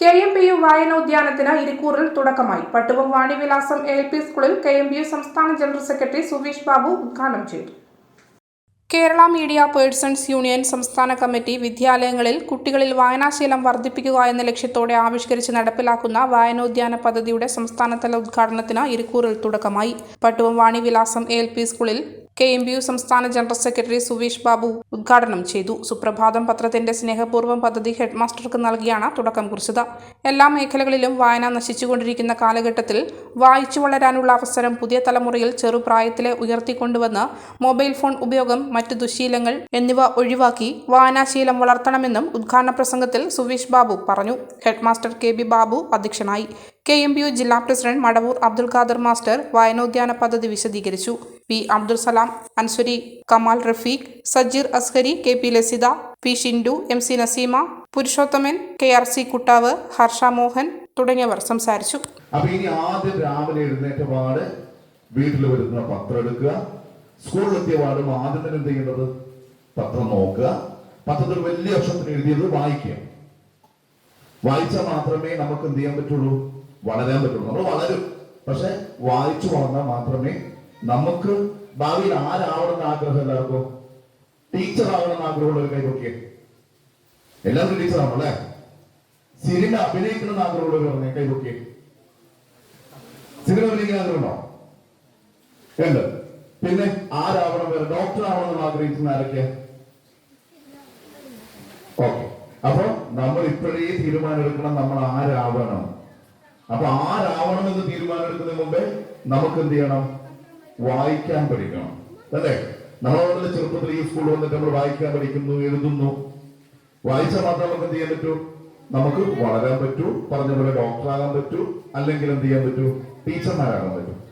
K M P U വായനോദ്യാനത്തിന് ഇരിക്കൂറിൽ തുടക്കമായി. പട്ടുവം വാണിവിലാസം എൽ പി സ്കൂളിൽ കെ എം പി യു സംസ്ഥാന ജനറൽ സെക്രട്ടറി സുവീഷ് ബാബു ഉദ്ഘാടനം ചെയ്തു. കേരള മീഡിയ പേഴ്സൺസ് യൂണിയൻ സംസ്ഥാന കമ്മിറ്റി വിദ്യാലയങ്ങളിൽ കുട്ടികളിൽ വായനാശീലം വർദ്ധിപ്പിക്കുക എന്ന ലക്ഷ്യത്തോടെ ആവിഷ്കരിച്ച് നടപ്പിലാക്കുന്ന വായനോദ്യാന പദ്ധതിയുടെ സംസ്ഥാനതല ഉദ്ഘാടനത്തിന് ഇരിക്കൂറിൽ തുടക്കമായി. പട്ടുവം വാണിവിലാസം എൽ പി സ്കൂളിൽ കെ എം ബി യു സംസ്ഥാന ജനറൽ സെക്രട്ടറി സുവീഷ് ബാബു ഉദ്ഘാടനം ചെയ്തു. സുപ്രഭാതം പത്രത്തിന്റെ സ്നേഹപൂർവം പദ്ധതി ഹെഡ്മാസ്റ്റർക്ക് നൽകിയാണ് തുടക്കം കുറിച്ചത്. എല്ലാ മേഖലകളിലും വായന നശിച്ചുകൊണ്ടിരിക്കുന്ന കാലഘട്ടത്തിൽ വായിച്ചു വളരാനുള്ള അവസരം പുതിയ തലമുറയിൽ ചെറുപ്രായത്തിലെ ഉയർത്തിക്കൊണ്ടുവന്ന് മൊബൈൽ ഫോൺ ഉപയോഗം മറ്റ് ദുശീലങ്ങൾ എന്നിവ ഒഴിവാക്കി വായനാശീലം വളർത്തണമെന്നും ഉദ്ഘാടന പ്രസംഗത്തിൽ സുവീഷ് ബാബു പറഞ്ഞു. ഹെഡ്മാസ്റ്റർ കെ ബി ബാബു അധ്യക്ഷനായി. കെ എം ബി യു ജില്ലാ പ്രസിഡന്റ് മടവൂർ അബ്ദുൽ ഖാദർ മാസ്റ്റർ വായനോദ്യാന പദ്ധതി വിശദീകരിച്ചു. P. Abdul Salam Ansuri Kamal Rafeeq Sajeer Azhari K. P. Lasitha P. Shindu M. C. Naseema Purushothaman K. R. C. Kuttav Harsha Mohan തുടങ്ങിയവർ സംസാരിച്ചു. അപ്പൊ ഇനി ആദ്യം രാവിലെ എഴുന്നേറ്റ പാട് വീട്ടിൽ വരുന്ന പത്രം എടുക്കുക. സ്കൂളിലെത്തിയ പാടും ആദ്യം തന്നെ എന്ത് ചെയ്യേണ്ടത്? പത്രം നോക്കുക. പത്രത്തിൽ വലിയ അക്ഷരത്തിന് എഴുതിയത് വായിക്കുക. വായിച്ചാൽ മാത്രമേ നമുക്ക് എന്ത് ചെയ്യാൻ പറ്റുള്ളൂ? വളരാൻ പറ്റുള്ളൂ. നമ്മൾ വളരും. പക്ഷെ വായിച്ചു വളർന്നാൽ മാത്രമേ നമുക്ക് ഭാവിയിൽ ആരാവണമെന്ന് ആഗ്രഹം എല്ലാവർക്കും? ടീച്ചർ ആവണമെന്ന് ആഗ്രഹമുള്ള ഒരു എല്ലാവരും ടീച്ചർ ആവണം അല്ലേ? സിനിമ അഭിനയിക്കണമെന്ന് ആഗ്രഹമുള്ളവർ പറഞ്ഞേ കൈ നോക്കിയേ സിനിമ അഭിനയിക്കാൻ ആഗ്രഹമുണ്ടോ? ഉണ്ട്. പിന്നെ ആരാവണം വേറെ? ഡോക്ടർ ആവണമെന്ന് ആഗ്രഹിക്കുന്ന ആരൊക്കെ ഓക്കെ. അപ്പൊ നമ്മൾ ഇപ്പോഴേ തീരുമാനം എടുക്കണം നമ്മൾ ആരാവണം. അപ്പൊ ആരാവണം എന്ന് തീരുമാനം എടുക്കുന്നതിന് മുമ്പേ നമുക്ക് എന്ത് ചെയ്യണം? വായിക്കാൻ പഠിക്കണം. അല്ലേ? നമ്മളോട് ചെറുപ്പത്തിൽ ഈ സ്കൂളിൽ വന്നിട്ട് നമ്മൾ വായിക്കാൻ പഠിക്കുന്നു എഴുതുന്നു. വായിച്ചാൽ മാത്രം നമുക്ക് എന്ത് ചെയ്യാൻ പറ്റൂ? നമുക്ക് വളരാൻ പറ്റൂ. പറഞ്ഞ പോലെ ഡോക്ടറാകാൻ പറ്റൂ. അല്ലെങ്കിൽ എന്ത് ചെയ്യാൻ പറ്റൂ? ടീച്ചർമാരാകാൻ പറ്റും.